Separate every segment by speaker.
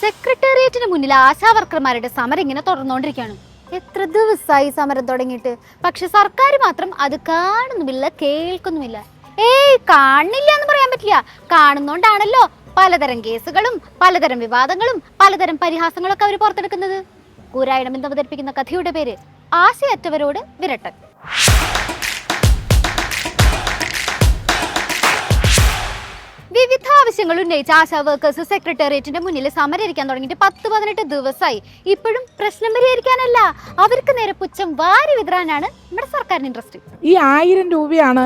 Speaker 1: സെക്രട്ടേറിയറ്റിന് മുന്നിൽ ആശാ വർക്കർമാരുടെ സമരം ഇങ്ങനെ തുടർന്നുകൊണ്ടിരിക്കുകയാണ്. എത്ര ദിവസമായി സമരം തുടങ്ങിയിട്ട്? പക്ഷെ സർക്കാർ മാത്രം അത് കാണുന്നുമില്ല കേൾക്കുന്നുമില്ല. ഏയ് കാണില്ല എന്ന് പറയാൻ പറ്റില്ല. കാണുന്നോണ്ടാണല്ലോ പലതരം കേസുകളും പലതരം വിവാദങ്ങളും പലതരം പരിഹാസങ്ങളും ഒക്കെ അവർ പുറത്തെടുക്കുന്നത്. കൂരായണം എന്ന് അവതരിപ്പിക്കുന്ന കഥയുടെ പേര് ആശയറ്റവരോട് വിരട്ടൻ വിവിധ ആവശ്യങ്ങൾ ഉന്നയിച്ച ആശാ വർക്കേഴ്സ് സെക്രട്ടേറിയറ്റിന്റെ മുന്നിൽ സമരം ഇരിക്കാൻ തുടങ്ങിയിട്ട് പത്ത് പതിനെട്ട് ദിവസമായി. ഇപ്പോഴും പ്രശ്നം പരിഹരിക്കാനല്ല അവർക്ക് നേരെ പുച്ഛം വാരി വിതരാനാണ് നമ്മുടെ സർക്കാരിന് ഇൻട്രസ്റ്റ്
Speaker 2: ഈ ആയിരം രൂപയാണ്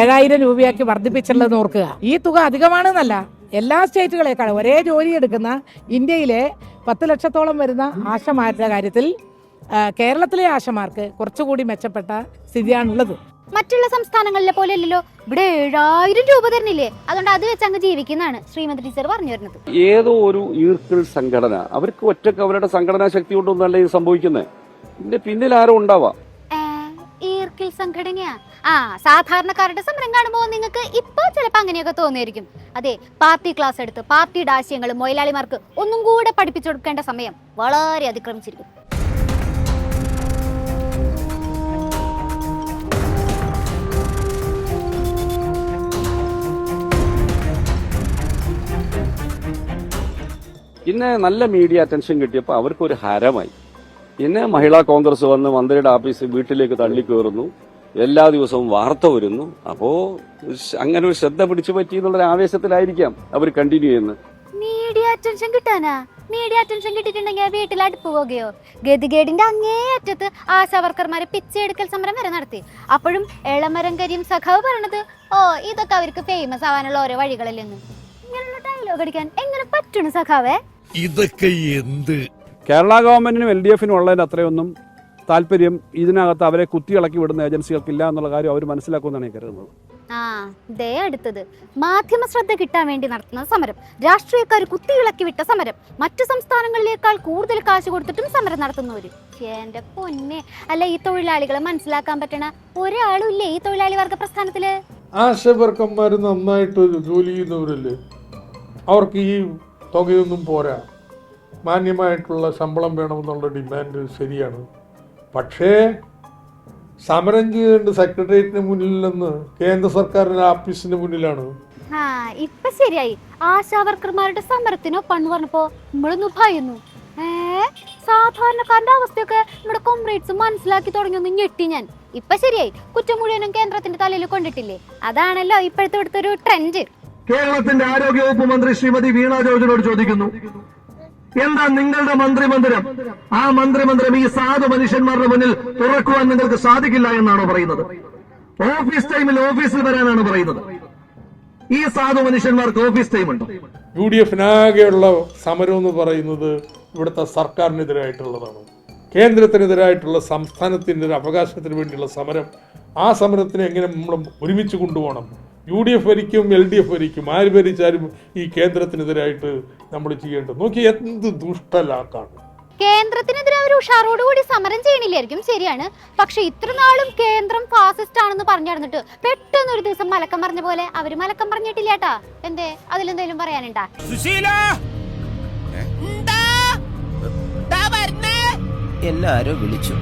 Speaker 2: ഏഴായിരം രൂപയാക്കി വർദ്ധിപ്പിച്ചുള്ളത് ഓർക്കുക. ഈ തുക അധികമാണെന്നല്ല എല്ലാ സ്റ്റേറ്റുകളെക്കാളും ഒരേ ജോലി എടുക്കുന്ന ഇന്ത്യയിലെ പത്ത് ലക്ഷത്തോളം വരുന്ന ആശമാരുടെ കാര്യത്തിൽ കേരളത്തിലെ ആശമാർക്ക് കുറച്ചുകൂടി മെച്ചപ്പെട്ട സ്ഥിതിയാണുള്ളത്.
Speaker 1: മറ്റുള്ള സംസ്ഥാനങ്ങളിലെ പോലെ അല്ലല്ലോ. ഇവിടെ ഏഴായിരം രൂപ തരുന്നില്ലേ? അതുകൊണ്ട് അത് വെച്ച് അങ്ങ് ജീവിക്കുന്നതാണ് ശ്രീമതി ടീച്ചർ പറഞ്ഞു വരുന്നത്.
Speaker 3: ഏതോ ഒരു ഈർക്കിൾ സംഘടന. അവർക്ക് ഒറ്റയ്ക്ക് അവരുടെ സംഘടനാ ശക്തി കൊണ്ടൊന്നല്ല ഇത് സംഭവിക്കുന്നത് ഇതിന്റെ പിന്നിൽ ആരോ ഉണ്ടാവാം.
Speaker 1: ഈർക്കിൽ സംഘടനയാ? ആ സാധാരണക്കാരുടെ സമരം കാണുമ്പോൾ നിങ്ങൾക്ക് ഇപ്പൊ ചിലപ്പോൾ അങ്ങനെയൊക്കെ തോന്നിയിരിക്കും. അതെ പാർട്ടി ക്ലാസ് എടുത്ത് പാർട്ടിയുടെ ആശയങ്ങൾ മൊയിലാളിമാർക്ക് ഒന്നും കൂടെ പഠിപ്പിച്ചു കൊടുക്കേണ്ട സമയം വളരെ അതിക്രമിച്ചിരിക്കും.
Speaker 3: പിന്നെ നല്ല മീഡിയ അറ്റൻഷൻ കിട്ടിയപ്പോൾ അവർക്കൊരു ഹരമായി. പിന്നെ മഹിളാ കോൺഗ്രസ് വന്ന് മന്ത്രിയുടെ ഓഫീസ് വീട്ടിലേക്ക് തള്ളി കയറുന്നു എല്ലാ ദിവസവും വാർത്ത വരുന്നു. അപ്പോ അങ്ങനെ ഒരു ശ്രദ്ധ പിടിച്ചു പറ്റി എന്നുള്ള ആവേശത്തിലായിരിക്കാം അവർ കണ്ടിന്യൂ ചെയ്യുന്നത്.
Speaker 1: മീഡിയ അറ്റൻഷൻ കിട്ടാനാ? മീഡിയ അറ്റൻഷൻ കിട്ടിയിട്ടുണ്ടെങ്കിൽ വീട്ടിൽ അടുപ്പ് പോകുകയോ ഗതികേടിന്റെ അങ്ങേ അറ്റത്ത് ആശാ വർക്കർമാരെ പിച്ചെടുക്കൽ സമരം വരെ നടത്തി. അപ്പോഴും എളമരം കരിയും സഖാവ് പറയണത് ഓ ഇതൊക്കെ അവർക്ക് ഫേമസ് ആവാനുള്ള ഓരോ വഴികളില്ലെന്ന് ഇങ്ങനെയുള്ള ഡയലോഗ് അടിക്കാൻ എങ്ങനെ പറ്റുന്നു സഖാവേ?
Speaker 4: ഇതൊക്കെ എന്ത്?
Speaker 5: കേരള ഗവൺമെന്റിനും എൽ ഡി എഫിനും ഉള്ളതിന് അത്രയൊന്നും താല്പര്യം ഇതിനകത്ത് അവരെ കുത്തിയിളക്കി വിടുന്ന ഏജൻസികൾക്കില്ല എന്നുള്ള കാര്യം അവർ മനസ്സിലാക്കുമെന്നാണ് ഞാൻ കരുതുന്നത്.
Speaker 1: ആ ദേ അടുത്തത്. മാധ്യമ ശ്രദ്ധ കിട്ടാൻ വേണ്ടി നടത്തുന്ന സമരം. രാഷ്ട്രീയക്കാർ കുത്തിയിളക്കി വിട്ട സമരം. മറ്റു സംസ്ഥാനങ്ങളിലേക്കാൾ കൂടുതൽ കാശ് കൊടുത്തിട്ടും സമരം നടത്തുന്നവര്. എന്റെ പൊന്നെ. അല്ല ഈ തൊഴിലാളികളെ മനസ്സിലാക്കാൻ പറ്റണ ഒരാളും ഇല്ലേ ഈ തൊഴിലാളി വർഗ പ്രസ്ഥാനത്തിൽ?
Speaker 6: ആശവർക്കന്മാർ നന്നായിട്ട് ജോലി ചെയ്യുന്നവരല്ലേ? അവർക്ക് ഈ തുകയൊന്നും പോരാ. മാന്യമായിട്ടുള്ള ശമ്പളം വേണമെന്നുള്ള ഡിമാൻഡ് ശരിയാണ്. പക്ഷേ സമരം ചെയ്തിട്ടുണ്ട് സെക്രട്ടേറിയറ്റിന് മുന്നിൽ നിന്ന് കേന്ദ്ര സർക്കാരിന്റെ ഓഫീസിന്റെ മുന്നിലാണ്.
Speaker 1: ഇപ്പൊ ശരിയായി. ആശാ വർക്കർമാരുടെ സമരത്തിനോ പണ്ണ് പറഞ്ഞപ്പോ നമ്മളൊന്ന് ഭയന്നു സാധാരണക്കാരന്റെ അവസ്ഥയൊക്കെ നമ്മുടെ കോംറേഡ്സ് മനസ്സിലാക്കി തുടങ്ങിയൊന്ന് ഞെട്ടി ഞാൻ. ഇപ്പൊ ശരിയായി. കുറ്റം മുഴുവനും കേന്ദ്രത്തിന്റെ തലയിൽ കൊണ്ടിട്ടില്ലേ? അതാണല്ലോ ഇപ്പോഴത്തെ ഇവിടുത്തെ ഒരു ട്രെൻഡ്
Speaker 7: കേരളത്തിന്റെ ആരോഗ്യവകുപ്പ് മന്ത്രി ശ്രീമതി വീണ ജോർജിനോട് ചോദിക്കുന്നു. എന്താ നിങ്ങളുടെ മന്ത്രിമന്ദിരം? ആ മന്ത്രിമന്ദിരം ഈ സാധു മനുഷ്യന്മാരുടെ മുന്നിൽ തുറക്കുവാൻ നിങ്ങൾക്ക് സാധിക്കില്ല എന്നാണോ പറയുന്നത്? ഓഫീസ് ടൈമിൽ ഓഫീസിൽ വരാനാണ് പറയുന്നത്? ഈ സാധു മനുഷ്യന്മാർക്ക് ഓഫീസ് ടൈം ഉണ്ടോ
Speaker 6: യു ഡി എഫിനാകെയുള്ള സമരം എന്ന് പറയുന്നത് ഇവിടുത്തെ സർക്കാരിനെതിരായിട്ടുള്ളതാണ്. കേന്ദ്രത്തിനെതിരായിട്ടുള്ള സംസ്ഥാനത്തിന്റെ ഒരു അവകാശത്തിന് വേണ്ടിയുള്ള സമരം ആ സമരത്തിനെ എങ്ങനെ നമ്മൾ ഒരുമിച്ച് കൊണ്ടുപോകണം? യു ഡി എഫ് ഭരിക്കും എൽ ഡി എഫ് ഭരിക്കും. ആര് ഭരിച്ചാലും ഈ കേന്ദ്രത്തിനെതിരായിട്ട് നമ്മൾ ചെയ്യേണ്ടത്. നോക്കി എന്ത് ദുഷ്ടലാക്കാണ്.
Speaker 1: കേന്ദ്രത്തിനെതിരെ അവർ ഉഷാറോടുകൂടി സമരം ചെയ്യണില്ലായിരിക്കും ശരിയാണ്. പക്ഷെ ഇത്ര നാളും കേന്ദ്രം ഫാസിസ്റ്റ് ആണെന്ന് പറഞ്ഞു നടന്നിട്ട് പെട്ടെന്ന് ഒരു ദിവസം മലക്കം പറഞ്ഞ പോലെ അവർ മലക്കം പറഞ്ഞിട്ടില്ലാട്ടാ എന്തേ? അതിലെന്തേലും പറയാനുണ്ടാ?
Speaker 8: എല്ലാരും വിളിച്ചു.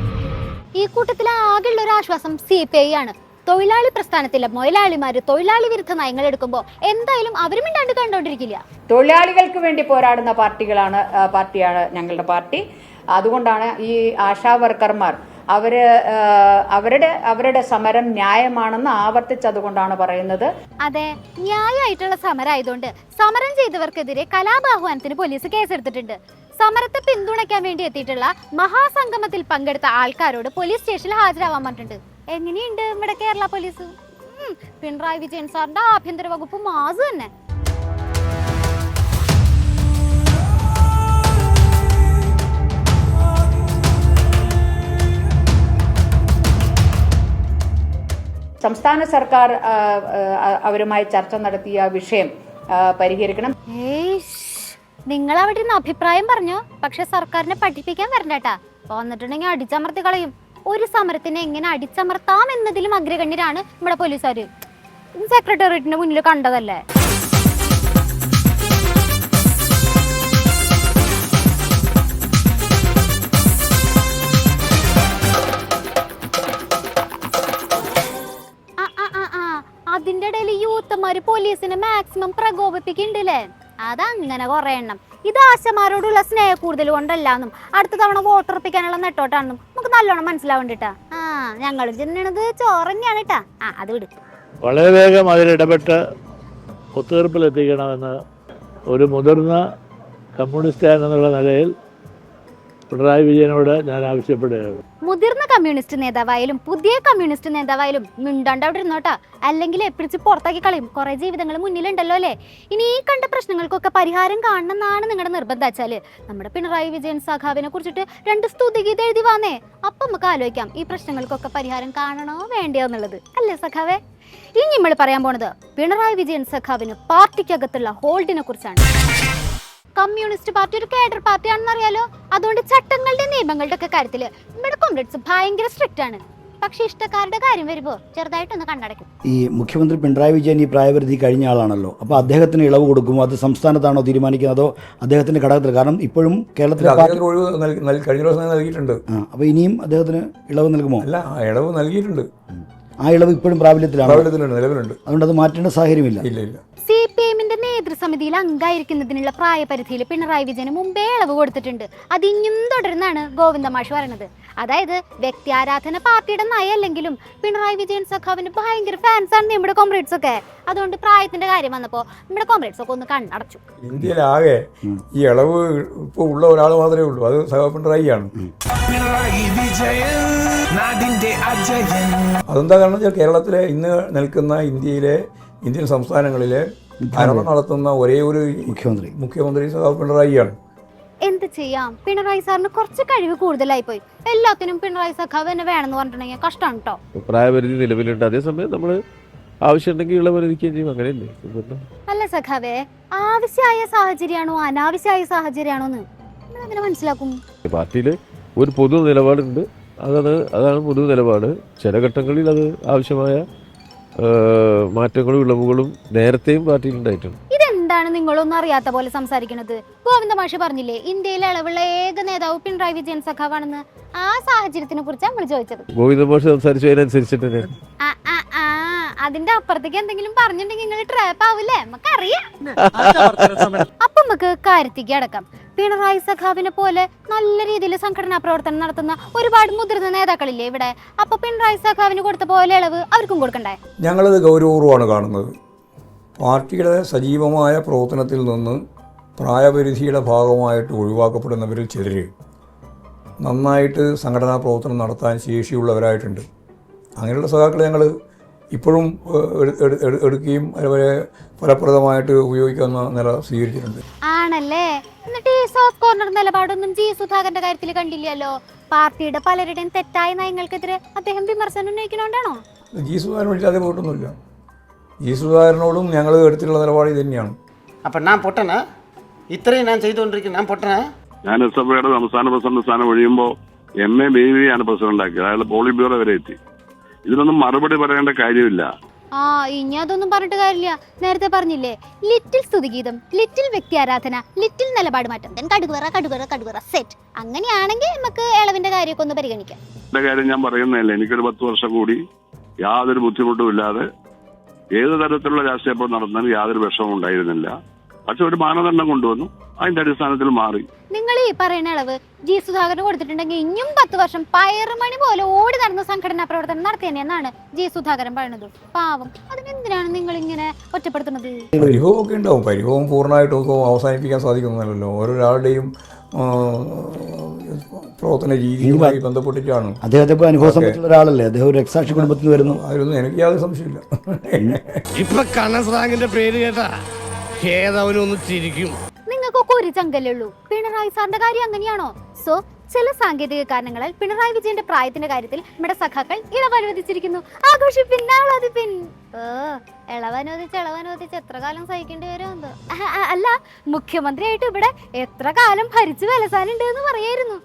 Speaker 1: ഈ കൂട്ടത്തിൽ ആകെയുള്ള ഒരു ആശ്വാസം സി പി ഐ ആണ്. തൊഴിലാളി പ്രസ്ഥാനത്തിലെ മൊയലാളിമാര് തൊഴിലാളി വിരുദ്ധ നയങ്ങൾ എടുക്കുമ്പോൾ എന്തായാലും അവരും ഇണ്ടാണ്ട് കണ്ടോണ്ടിരിക്കില്ല.
Speaker 9: തൊഴിലാളികൾക്ക് വേണ്ടി പോരാടുന്ന പാർട്ടികളാണ് പാർട്ടിയാണ് ഞങ്ങളുടെ പാർട്ടി. അതുകൊണ്ടാണ് ഈ ആശാ വർക്കർമാർ അവർ അവരുടെ അവരുടെ സമരം ന്യായമാണെന്ന് ആവർത്തിച്ചതുകൊണ്ടാണ് പറയുന്നത്.
Speaker 1: അതെ ന്യായമായിട്ടുള്ള സമരം ആയതുകൊണ്ട് സമരം ചെയ്തവർക്കെതിരെ കലാപാഹ്വാനത്തിന് പോലീസ് കേസെടുത്തിട്ടുണ്ട്. സമരത്തെ പിന്തുണയ്ക്കാൻ വേണ്ടി എത്തിയിട്ടുള്ള മഹാസംഗമത്തിൽ പങ്കെടുത്ത ആൾക്കാരോട് പോലീസ് സ്റ്റേഷനിൽ ഹാജരാവാൻ പറഞ്ഞിട്ടുണ്ട്. എങ്ങനെയുണ്ട് ഇവിടെ കേരള പോലീസ്? പിണറായി വിജയൻ സാറിന്റെ ആഭ്യന്തര വകുപ്പ് മാസ് തന്നെ.
Speaker 9: സംസ്ഥാന സർക്കാർ അവരുമായി ചർച്ച നടത്തിയ വിഷയം പരിഹരിക്കണം.
Speaker 1: നിങ്ങൾ അവിടെ ഇരുന്ന് അഭിപ്രായം പറഞ്ഞു. പക്ഷെ സർക്കാരിനെ പഠിപ്പിക്കാൻ വരണ്ടേട്ടാ വന്നിട്ടുണ്ടെങ്കിൽ അടിച്ചമർത്തി കളയും. ഒരു സമരത്തിനെ എങ്ങനെ അടിച്ചമർത്താം എന്നതിലും അഗ്രഗണ്യരാണ് നമ്മുടെ പോലീസുകാര്. സെക്രട്ടേറിയറ്റിന്റെ മുന്നിൽ കണ്ടതല്ലേ? അതിന്റെ ഇടയിൽ യൂത്തന്മാര് പോലീസിനെ മാക്സിമം പ്രകോപിപ്പിക്കുന്നുണ്ടല്ലേ? അതങ്ങനെ കുറെ എണ്ണം. ഇത് ആശമാരോടുള്ള സ്നേഹ കൂടുതൽ കൊണ്ടല്ലാന്നും അടുത്ത തവണ വോട്ടുറപ്പിക്കാനുള്ള നെട്ടോട്ടാണെന്നും നമുക്ക് നല്ലോണം മനസ്സിലാവണ്ടിട്ടാ. ആ ഞങ്ങൾ ചെന്നണത് ചോറന്നെയാണ് കേട്ടാ ആ അത് വിട്.
Speaker 10: വളരെ വേഗം അതിലിടപെട്ട് ഒത്തുതീർപ്പിലെത്തിക്കണമെന്ന് ഒരു മുതിർന്ന കമ്മ്യൂണിസ്റ്റ് എന്നുള്ള നിലയിൽ പിണറായി വിജയനോട് ഞാൻ ആവശ്യപ്പെടുകയാണ്.
Speaker 1: മുതിർന്ന കമ്മ്യൂണിസ്റ്റ് നേതാവായാലും പുതിയ കമ്മ്യൂണിസ്റ്റ് നേതാവായാലും മിണ്ടാണ്ട് അവിടെ ഇരുന്നോട്ടാ അല്ലെങ്കിൽ പിടിച്ച് പുറത്താക്കി കളയും. കുറെ ജീവിതങ്ങൾ മുന്നിലുണ്ടല്ലോ അല്ലേ? ഇനി ഈ കണ്ട പ്രശ്നങ്ങൾക്കൊക്കെ പരിഹാരം കാണണമെന്നാണ് നിങ്ങളുടെ നിർബന്ധം വെച്ചാൽ നമ്മുടെ പിണറായി വിജയൻ സഖാവിനെ കുറിച്ചിട്ട് രണ്ട് സ്തുതിഗീത എഴുതി വന്നേ. അപ്പൊ നമുക്ക് ആലോചിക്കാം ഈ പ്രശ്നങ്ങൾക്കൊക്കെ പരിഹാരം കാണണോ വേണ്ടയോ എന്നുള്ളത്. അല്ലേ സഖാവേ? ഇനി നമ്മൾ പറയാൻ പോണത് പിണറായി വിജയൻ സഖാവിന് പാർട്ടിക്കകത്തുള്ള ഹോൾഡിനെ കുറിച്ചാണ്. കമ്മ്യൂണിസ്റ്റ് പാർട്ടി ഒരു കേഡർ പാർട്ടിയാണെന്ന് അറിയാലോ അതുകൊണ്ട് ചട്ടങ്ങളുടെ നിയമങ്ങളുടെ ഒക്കെ കാര്യത്തിൽ നമ്മുടെ കോൺഗ്രസ് ഭയങ്കര സ്ട്രിക്റ്റ് ആണ്. പക്ഷെ ഇഷ്ടക്കാരുടെ കാര്യം വരുമ്പോ ചെറുതായിട്ടൊന്ന് കണ്ടടക്കും
Speaker 11: ഈ മുഖ്യമന്ത്രി പിണറായി വിജയൻ ഈ പ്രായപരിധി കഴിഞ്ഞ ആളാണല്ലോ. അപ്പോൾ അദ്ദേഹത്തിന് ഇളവ് കൊടുക്കുമോ? അത് സംസ്ഥാനത്താണോ തീരുമാനിക്കുന്നത്? അതോ അദ്ദേഹത്തിന്റെ ഘടകത്തിൽ? കാരണം ഇപ്പോഴും കേരളത്തിലെ
Speaker 12: കഴിഞ്ഞ ദിവസം നൽകിയിട്ടുണ്ട്.
Speaker 11: അപ്പോൾ ഇനിയും അദ്ദേഹത്തിന് ഇളവ് നൽകുമോ?
Speaker 12: അല്ല ഇളവ് നൽകിയിട്ടുണ്ട്.
Speaker 11: ആ ഇളവ് ഇപ്പോഴും പ്രാബല്യത്തിലാണ്.
Speaker 12: പ്രാബല്യത്തിലുണ്ട് നിലവിലുണ്ട്.
Speaker 11: അതുകൊണ്ട് അത് മാറ്റേണ്ട സാഹചര്യമില്ല.
Speaker 12: ഇല്ല ഇല്ല.
Speaker 1: സി പി നേതൃസമിതിയിൽ അംഗമായിരിക്കുന്നതിനുള്ള പ്രായപരിധിയിൽ പിണറായി വിജയന് മുമ്പേ ഇളവ് കൊടുത്തിട്ടുണ്ട്. അത് ഇനിയും തുടരുന്നാണ് ഗോവിന്ദ മാഷ് പറയുന്നത് അതായത് വ്യക്തി ആരാധന പാർട്ടിയുടെ നയല്ലെങ്കിലും പിണറായി വിജയൻ സഖാവിന് ഭയങ്കര ഫാൻസ് ആണ് നമ്മുടെ കോംറേഡ്സ് ഒക്കെ. അതുകൊണ്ട് പ്രായത്തിന്റെ കാര്യം വന്നപ്പോ നമ്മുടെ കോംറേഡ്സ് ഒക്കെ ഒന്ന് കണ്ണടച്ചു.
Speaker 12: ഇന്ത്യയിലാകെ ഈ ഇളവ് ഇപ്പോൾ ഉള്ള ഒരാൾ മാത്രമേ ഉള്ളൂ. അത് സഹ പിണറായിയാണ്. അതെന്താ കാരണം വെച്ചാൽ കേരളത്തിലെ ഇന്ന് നിൽക്കുന്ന ഇന്ത്യയിലെ ഇന്ത്യൻ സംസ്ഥാനങ്ങളിലെ ഭരണം നടത്തുന്ന ഒരേ ഒരു
Speaker 11: മുഖ്യമന്ത്രി.
Speaker 12: മുഖ്യമന്ത്രി സഹ പിണറായിയാണ്
Speaker 1: എന്ത് ചെയ്യാം? പിണറായി സാറിന് കുറച്ച് കഴിവ് കൂടുതലായി പോയി എല്ലാത്തിനും പിണറായി സഖാവ് തന്നെ വേണമെന്ന് പറഞ്ഞിട്ടുണ്ടെങ്കിൽ കഷ്ടമാണ് കേട്ടോ
Speaker 10: പ്രായപരിധി നിലവിലുണ്ട്. അതേസമയം നമ്മൾ ആവശ്യമുണ്ടെങ്കിൽ ഇളവരിക്കുകയും ചെയ്യും. അങ്ങനെയല്ലേ?
Speaker 1: അല്ല സഖാവേ ആവശ്യമായ സാഹചര്യമാണോ അനാവശ്യമായ സാഹചര്യമാണോ എന്ന് നമ്മളെങ്ങനെ മനസ്സിലാക്കും?
Speaker 10: പാർട്ടിയിൽ ഒരു പൊതു നിലപാടുണ്ട്. അതാണ് അതാണ് പൊതു നിലപാട്. ചില ഘട്ടങ്ങളിൽ അത് ആവശ്യമായ മാറ്റങ്ങളും ഇളവുകളും നേരത്തെയും പാർട്ടിയിൽ ഉണ്ടായിട്ടുണ്ട്
Speaker 1: ഇതെന്താണ് നിങ്ങളൊന്നും അറിയാത്ത പോലെ സംസാരിക്കുന്നത് ഗോവിന്ദ മാഷി പറഞ്ഞില്ലേ ഇന്ത്യയിലെ അളവുള്ള ഏക നേതാവ് പിണറായി വിജയൻ സഖാവാണെന്ന് ആ സാഹചര്യത്തിനെ കുറിച്ച് നമ്മൾ ചോദിച്ചത്
Speaker 10: ഗോവിന്ദമാഷ് സംസാരിച്ചതിനനുസരിച്ചിട്ട് സംസാരിച്ചു
Speaker 1: ആ, ആ, ആ, അതിന്റെ അപ്പുറത്തേക്ക് എന്തെങ്കിലും പറഞ്ഞിട്ടുണ്ടെങ്കിൽ നിങ്ങൾ ട്രാപ്പ് ആവില്ലേ നമുക്കറിയാം അപ്പൊ നമുക്ക് കാര്യത്തേക്ക് അടക്കാം പിണറായി സഖാവിനെ പോലെ നല്ല രീതിയിൽ സംഘടനാ പ്രവർത്തനം നടത്തുന്ന ഒരുപാട് മുതിർന്ന നേതാക്കളില്ലേ ഇവിടെ? അപ്പൊ പിണറായി സഖാവിന് കൊടുത്ത പോലെ ഇളവ് അവർക്കും കൊടുക്കണ്ടേ?
Speaker 12: ഞങ്ങളത് ഗൗരവപൂർവമാണ് കാണുന്നത്. പാർട്ടിയുടെ സജീവമായ പ്രവർത്തനത്തിൽ നിന്ന് പ്രായപരിധിയുടെ ഭാഗമായിട്ട് ഒഴിവാക്കപ്പെടുന്നവരിൽ ചിലർ നന്നായിട്ട് സംഘടനാ പ്രവർത്തനം നടത്താൻ ശേഷിയുള്ളവരായിട്ടുണ്ട്. അങ്ങനെയുള്ള സഖാക്കളെ ഞങ്ങൾ ഇപ്പോഴും എടുക്കുകയും അവരെ ഫലപ്രദമായിട്ട് ഉപയോഗിക്കുന്ന നില സ്വീകരിച്ചിട്ടുണ്ട്.
Speaker 1: ആണല്ലേ? സോഫ്റ്റ് കോർണർ നിലപാടൊന്നും ജി സുധാകരന്റെ കാര്യത്തിൽ കണ്ടില്ലല്ലോ. പാർട്ടിയുടെ പലരുടെയും തെറ്റായ നയങ്ങൾക്കെതിരെ അദ്ദേഹം വിമർശനം ഉന്നയിക്കണോണ്ടാണോ
Speaker 12: ജി സുധാകരൻ വേണ്ടി അതേ പോയിട്ടൊന്നുമില്ല ജി സുധാകരനോടും ഞങ്ങൾ എടുത്തിട്ടുള്ള നിലപാട് തന്നെയാണ്.
Speaker 8: അപ്പൊ ഞാൻ പൊട്ടനാ? ഇത്രയും ഞാൻ ചെയ്തുകൊണ്ടിരിക്കുന്നു. ഞാൻ പൊട്ടനാ?
Speaker 3: ഞാൻ എസ് എഫ് ഐയുടെ സംസ്ഥാന പ്രസിഡന്റ് സ്ഥാനം ഒഴിയുമ്പോൾ എം എ ബേബിയാണ് പ്രസിഡന്റ് ആക്കിയത് അയാൾ പോളിറ്റ് ബ്യൂറോ വരെ എത്തി. ഇതിനൊന്നും മറുപടി പറയേണ്ട കാര്യമില്ല.
Speaker 1: ആ ഇനി അതൊന്നും പറഞ്ഞിട്ട് കാര്യമില്ല. നേരത്തെ പറഞ്ഞില്ലേ? ലിറ്റിൽ സ്തുതിഗീതം ലിറ്റിൽ വ്യക്തി ആരാധന ലിറ്റിൽ നിലപാട് മാറ്റം. കടുവറ കടുകുറ കടുകുറ കടുകുറ സെറ്റ്. അങ്ങനെയാണെങ്കിൽ നമുക്ക് ഇളവിന്റെ കാര്യമൊക്കെ ഒന്ന് പരിഗണിക്കാം.
Speaker 3: എന്റെ കാര്യം ഞാൻ പറയുന്നതല്ലേ എനിക്കൊരു പത്ത് വർഷം കൂടി യാതൊരു ബുദ്ധിമുട്ടും ഇല്ലാതെ ഏത് തരത്തിലുള്ള രാഷ്ട്രീയ നടന്നാലും യാതൊരു വിഷമവും ഉണ്ടായിരുന്നില്ല. പക്ഷെ ഒരു മാനദണ്ഡം കൊണ്ടുവന്നു. അതിന്റെ അടിസ്ഥാനത്തിൽ മാറി. നിങ്ങൾ
Speaker 1: ഈ പറയുന്ന അളവ് ജി സുധാകരന് കൊടുത്തിട്ടുണ്ടെങ്കിൽ ഇനിയും പത്ത് വർഷം പയറുമണി പോലെ ഓടി നടന്ന സംഘടനാ പ്രവർത്തനം നടത്തിയെന്നാണ് ജി സുധാകരൻ പറയുന്നത്. പാവം. അതിനെന്തിനാണ് നിങ്ങൾ ഇങ്ങനെ ഒറ്റപ്പെടുത്തുന്നത്?
Speaker 12: പരിഭവമൊക്കെ ഉണ്ടാവും. പരിഭവം പൂർണമായിട്ടും ഒക്കെ അവസാനിപ്പിക്കാൻ സാധിക്കുന്നതല്ലോ ഓരോരാളുടെയും പ്രവർത്തന രീതിയുമായി ബന്ധപ്പെട്ടിട്ടാണ്.
Speaker 11: അദ്ദേഹത്തെ ഇപ്പോൾ അനുഭവ സമ്പത്തുള്ള ഒരാളല്ലേ? അദ്ദേഹം ഒരു രക്സാക്ഷി കുടുംബത്തിൽ നിന്ന് വരുന്നു.
Speaker 12: അതിലൊന്നും എനിക്ക് യാതൊരു സംശയമില്ല
Speaker 4: ഇപ്പൊ കണ്ണസ്രാങ്കിന്റെ പേര് കേട്ടാ.
Speaker 1: നിങ്ങൾക്കൊക്കെ ഒരു ചങ്കല്ലേ ഉള്ളൂ. പിണറായി സാറിന്റെ കാര്യം അങ്ങനെയാണോ? സോ ചില സാങ്കേതിക കാരണങ്ങളാൽ പിണറായി വിജയന്റെ പ്രായത്തിന്റെ കാര്യത്തിൽ നമ്മുടെ സഖാക്കൾ ഇളവ് അനുവദിച്ചിരിക്കുന്നു ആഘോഷിപ്പിൻ അല്ല മുഖ്യമന്ത്രിയായിട്ട് ഇവിടെ എത്ര കാലം ഭരിച്ചു വിലസാനുണ്ട് എന്ന് പറയായിരുന്നു.